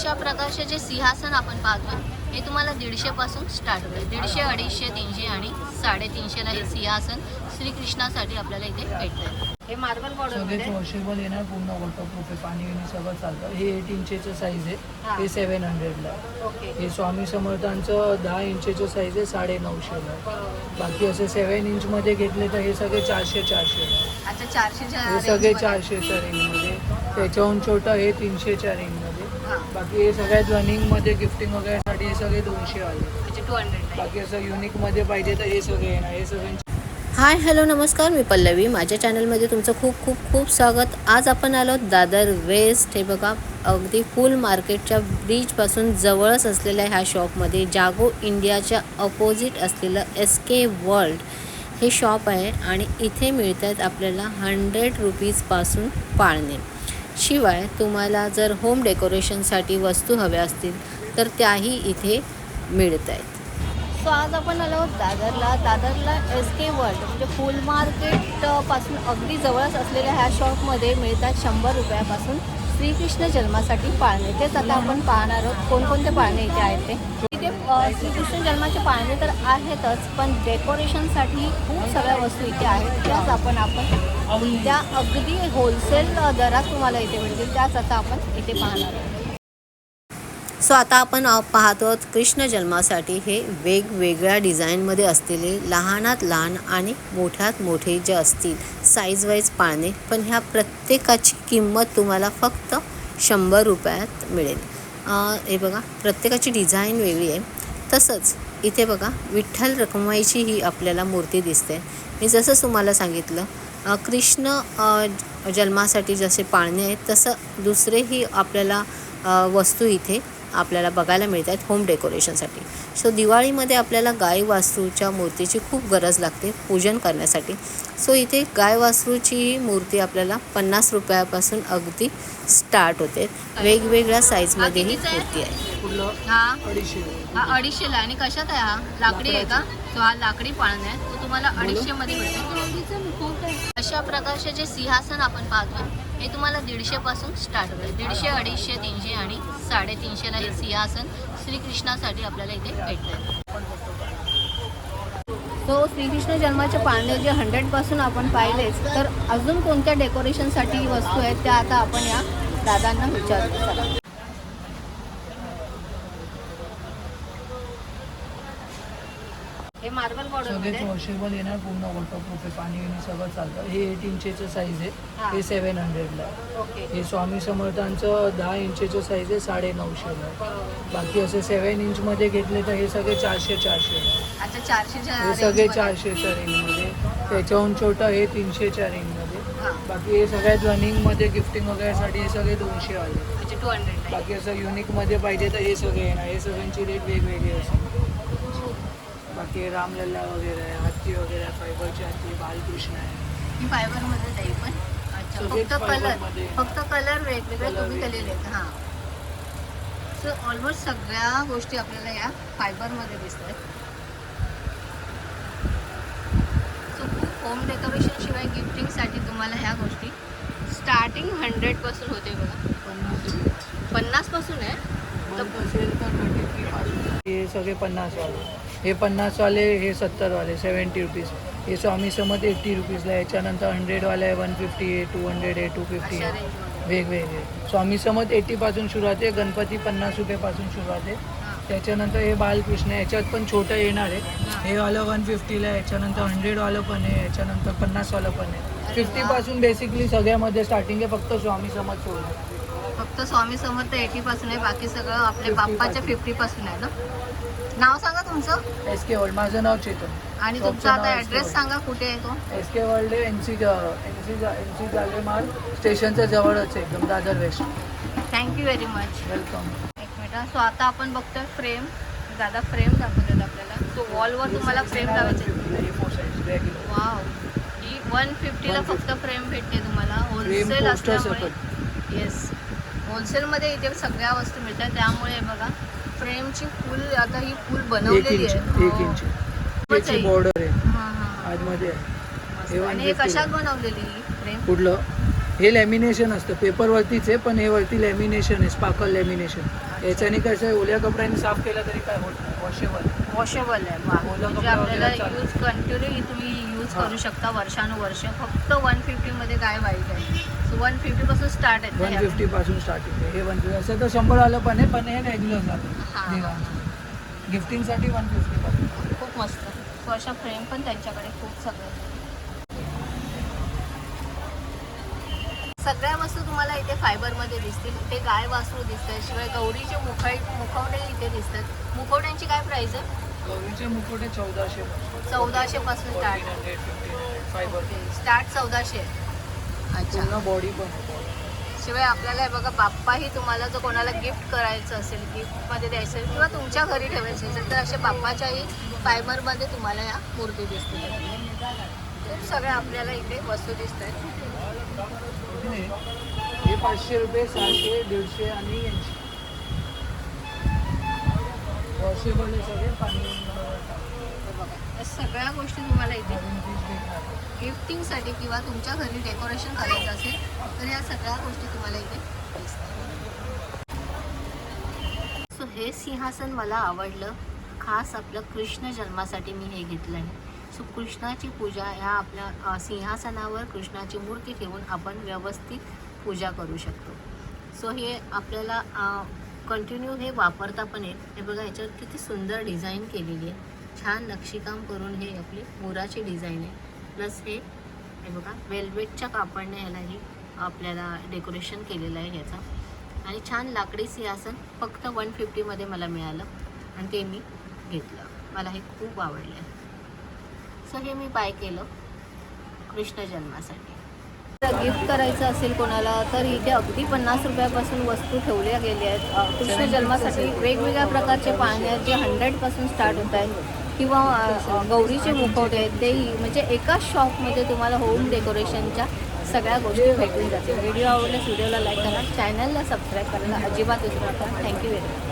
अशा प्रकारचे जे सिंहासन आपण पाहतो हे तुम्हाला दीडशे पासून स्टार्ट होते दीडशे अडीचशे तीनशे आणि साडेतीनशेला हे सिंहासन श्रीकृष्णासाठी आपल्याला इथे भेटतं हे मार्बल सगळेच वॉशेबल येणार पूर्ण वॉटरप्रूफ आहे पाणी विणी सगळं चालतं. हे एट इंचेचं साईज हा. आहे हे. सेवन हंड्रेडला हे स्वामी समर्थांचं दहा इंचेचं साईज आहे साडे नऊशेला बाकी असे सेवन इंचमध्ये घेतले तर हे सगळे चारशे चारशे चारशेच्या हे सगळे. चारशेच्या रेंजमध्ये त्याच्याहून छोटं हे तीनशेच्या रेंजमध्ये. बाकी हे सगळ्यात रनिंगमध्ये गिफ्टिंग वगैरेसाठी हे सगळे दोनशे आले. म्हणजे टू हंड्रेड बाकी असं युनिकमध्ये पाहिजे तर हे सगळे येणार हे सगळ्यांचे हाय हॅलो नमस्कार मी पल्लवी. माझ्या चॅनलमध्ये तुमचं खूप खूप खूप स्वागत. आज आपण आलो दादर वेस्ट. हे बघा अगदी फुल मार्केटच्या ब्रिजपासून जवळच असलेल्या ह्या शॉपमध्ये जागो इंडियाच्या अपोजिट असलेलं एस के वर्ल्ड हे शॉप आहे आणि इथे मिळतात आपल्याला हंड्रेड रुपीजपासून पाळणे. शिवाय तुम्हाला जर होम डेकोरेशनसाठी वस्तू हव्या असतील तर त्याही इथे मिळत आहेत. सो आज आपण आलो आहोत दादरला. दादरला एस के वर्ल्ड म्हणजे फुल मार्केटपासून अगदी जवळच असलेल्या ह्या शॉपमध्ये मिळतात शंभर रुपयापासून श्रीकृष्ण जन्मासाठी पाळणे. तेच आता आपण पाहणार आहोत. कोणकोणते पाळणे इथे आहेत ते? इथे श्रीकृष्ण जन्माचे पाळणे तर आहेतच पण डेकोरेशनसाठी खूप सगळ्या वस्तू इथे आहेत. त्याच आपण आपण त्या अगदी होलसेल दरात तुम्हाला इथे मिळतील. त्याच आता आपण इथे पाहणार आहोत. सो आता आपण पाहतो आहोत कृष्ण जन्मासाठी हे वेगवेगळ्या डिझाईनमध्ये असलेले लहानात लहान आणि मोठ्यात मोठे जे असतील साईज वाईज पाळणे पण ह्या प्रत्येकाची किंमत तुम्हाला फक्त शंभर रुपयात मिळेल. हे बघा प्रत्येकाची डिझाईन वेगळी आहे. तसंच इथे बघा विठ्ठल रखुमाईची ही आपल्याला मूर्ती दिसते. मी जसं तुम्हाला सांगितलं कृष्ण जन्मासाठी जसे पाळणे आहेत तसं दुसरेही आपल्याला वस्तू इथे आपल्याला बघायला मिळतात होम डेकोरेशनसाठी सो दिवाळीमध्ये आपल्याला गाय वास्तूच्या मूर्तीची खूप गरज लागते पूजन करण्यासाठी. सो इथे गाय वास्तूची ही मूर्ती आपल्याला पन्नास रुपयापासून अगदी स्टार्ट होते. वेगवेगळ्या साईजमध्ये ही? मूर्ती आहे. हा. हा अडीचशेला आणि कशात आहे हा? लाकडी आहे का? तो हा लाकडी पाळणा आहे. तो तुम्हाला अडीचशे मध्ये मिळतो. अशा प्रकारचे जे सिंहासन आपण पाहतो हे तुम्हाला दीडशेपासून स्टार्ट होईल. दीडशे अडीचशे तीनशे आणि साडेतीनशेला हे सिंहासन श्रीकृष्णासाठी आपल्याला इथे भेटतं तो श्रीकृष्ण जन्माचे पाळणे जे हंड्रेडपासून आपण पाहिलेच तर अजून कोणत्या डेकोरेशनसाठी वस्तू आहेत त्या आता आपण या दादांना विचारतो चला. हे मार्बल सगळेच वॉशेबल येणार पूर्ण वॉटरप्रूफ आहे पाणी विणी सगळं चालतं. हे एट इंचेचं साईज हा. आहे. हे. सेवन हंड्रेडला ओके. हे स्वामी समर्थांचं दहा इंचेचं साईज आहे साडे नऊशेला बाकी असे सेवन इंचमध्ये घेतले तर हे सगळे चारशे चारशे अच्छा चारशेच्या हे सगळे range मध्ये. चारशेच्या रेंजमध्ये त्याच्याहून छोटं हे तीनशेच्या रेंजमध्ये हा. बाकी हे सगळ्यात रनिंगमध्ये गिफ्टिंग वगैरेसाठी हे सगळे दोनशे आले. म्हणजे टू हंड्रेड बाकी असं युनिकमध्ये पाहिजे तर हे सगळे येणार. हे सगळ्यांची रेट वेगवेगळी असेल बाकी रामलल्ला वगैरे आहे हत्ती वगैरे आहे फायबरची हत्ती बालकृष्ण आहे. ही फायबरमध्ये जाईल पण. अच्छा सगळेच फक्त कलर. फक्त कलर वेगवेगळे तुम्ही. केलेले आहेत. हां. सो ऑलमोस्ट सगळ्या गोष्टी आपल्याला या फायबरमध्ये दिसत आहेत सो होम डेकोरेशन शिवाय गिफ्टिंगसाठी तुम्हाला ह्या गोष्टी. स्टार्टिंग हंड्रेडपासून होते बघा. पन्नास पन्नासपासून आहे? असेल तर पासून. हे सगळे पन्नासवाले हे पन्नासवाले हे सत्तरवाले सेवन्टी रुपीज हे स्वामी समत एट्टी रुपीजला आहे. याच्यानंतर हंड्रेडवाले आहे वन फिफ्टी आहे टू हंड्रेड आहे टू फिफ्टी आहे वेगवेगळे स्वामी समत एट्टीपासून सुरुवात आहे गणपती पन्नास रुपयेपासून सुरुवात आहे त्याच्यानंतर हे बालकृष्ण आहे. याच्यात पण छोटं येणार आहे हे वालं वन फिफ्टीला याच्यानंतर हंड्रेडवालं पण आहे याच्यानंतर पन्नासवालं पण आहे फिफ्टीपासून बेसिकली सगळ्यामध्ये स्टार्टिंग आहे फक्त स्वामी समत सोडलं फक्त स्वामी समर्थ एटी पासून आहे बाकी सगळं आपल्या 50 बाप्पाच्या पासून. फिफ्टी पासून आहे ना नाव सांगा तुमचं? एस के वर्ल्ड माझं नाव चेतन. आणि तुमचा आता SK ऍड्रेस वर्ल्ड. सांगा कुठे आहे तो? S K world N C N C N C जालेमाल स्टेशनच्या जवळच आहे एकदम Dadar west thank you very much welcome एक मिनिट सो आता आपण बघतोय फ्रेम दादा फ्रेम दाखवतात आपल्याला. सो वॉलवर तुम्हाला फ्रेम लावायचे वाव ही वन फिफ्टीला फक्त फ्रेम भेटते तुम्हाला. होलसेल असल्यामुळे. येस होलसेलमध्ये इथे सगळ्या वस्तू मिळतात. त्यामुळे बघा. फ्रेमची फुल आता ही फुल बनवलेली आहे. एक हो. इंच खूपच याची आहे. बॉर्डर आहे. हां, हां. आतमध्ये. हे आणि हे 150 कशात बनवलेली ही फ्रेम? कुठलं? हे लॅमिनेशन असतं. पेपरवरतीच आहे पण हे वरती लॅमिनेशन आहे. स्पार्कल लॅमिनेशन याच्याने कसं आहे ओल्या कपड्यांनी साफ केलं तरी काय होत नाही. वॉशेबल वॉशेबल आहे. म्हणजे कपडा आपल्याला. यूज कंटिन्यू तुम्ही यूज हा. करू शकता वर्षानुवर्ष. फक्त वन फिफ्टीमध्ये काय वाईट आहे? वन फिफ्टीपासून स्टार्ट आहे वन. फिफ्टी पासून स्टार्टिंग आहे हे वन फिफ्टी असं तर शंभर आलं पण आहे पण हे रेग्युलर. जातं. देवांचं गिफ्टिंगसाठी वन फिफ्टी पासून. खूप मस्त. सो अशा फ्रेम पण त्यांच्याकडे खूप सगळे सगळ्या वस्तू तुम्हाला इथे फायबरमध्ये दिसतील. इथे गाय वासरू दिसतात शिवाय गौरीचे मुखै मुखवटे इथे दिसतात. मुखवट्यांची काय प्राइस आहे? गौरीचे मुकुटे चौदाशे चौदाशे पासून स्टार्ट फिफ्टी स्टार्ट चौदाशे. पूर्ण बॉडी पण शिवाय आपल्याला हे बघा बाप्पाही तुम्हाला जर कोणाला गिफ्ट करायचं असेल गिफ्टमध्ये द्यायचं असेल किंवा तुमच्या घरी ठेवायचे असेल तर असे बाप्पाच्याही फायबरमध्ये तुम्हाला या मूर्ती दिसतील. खूप सगळ्या आपल्याला इथे वस्तू दिसत आहेत हे पाचशे रुपये सहाशे दीडशे आणि ऐंशी. वॉशेबल आहे सगळे पाणी या सगळ्या गोष्टी तुम्हाला इथे गिफ्टिंगसाठी किंवा तुमच्या घरी डेकोरेशन करायचं असेल तर या सगळ्या गोष्टी तुम्हाला इथे सो हे सिंहासन मला आवडलं. खास आपलं कृष्ण जन्मासाठी मी हे घेतलं आहे. सो कृष्णाची पूजा ह्या आपल्या सिंहासनावर कृष्णाची मूर्ती ठेवून आपण व्यवस्थित पूजा करू शकतो. सो हे आपल्याला कंटिन्यू हे वापरता पण येईल. हे बघा ह्याच्यावर किती सुंदर डिझाईन केलेली आहे. छान नक्षीकाम करून हे आपली मोराची डिझाईन आहे. प्लस हे हे बघा वेल्वेटच्या कापडने ह्यालाही आपल्याला डेकोरेशन केलेलं आहे ह्याचं. आणि छान लाकडी सिंहासन फक्त वन फिफ्टीमध्ये मला मिळालं. आणि ते मी घेतलं. मला हे खूप आवडलं. आहे सो हे मी बाय केलं. कृष्ण जन्मासाठी. गिफ्ट करायचं असेल कोणाला तर इथे अगदी पन्नास रुपयापासून वस्तू ठेवल्या गेल्या आहेत. कृष्ण जन्मासाठी वेगवेगळ्या प्रकारचे पाहणे आहेत जे हंड्रेडपासून स्टार्ट होत आहेत किंवा गौरीचे मुखवटे आहेत तेही म्हणजे एकाच शॉपमध्ये तुम्हाला होम डेकोरेशनच्या सगळ्या गोष्टी भेटून जातील. व्हिडिओ आवडल्यास व्हिडिओला लाईक करा चॅनलला सबस्क्राईब करायला अजिबात विसरू नका. Thank you very much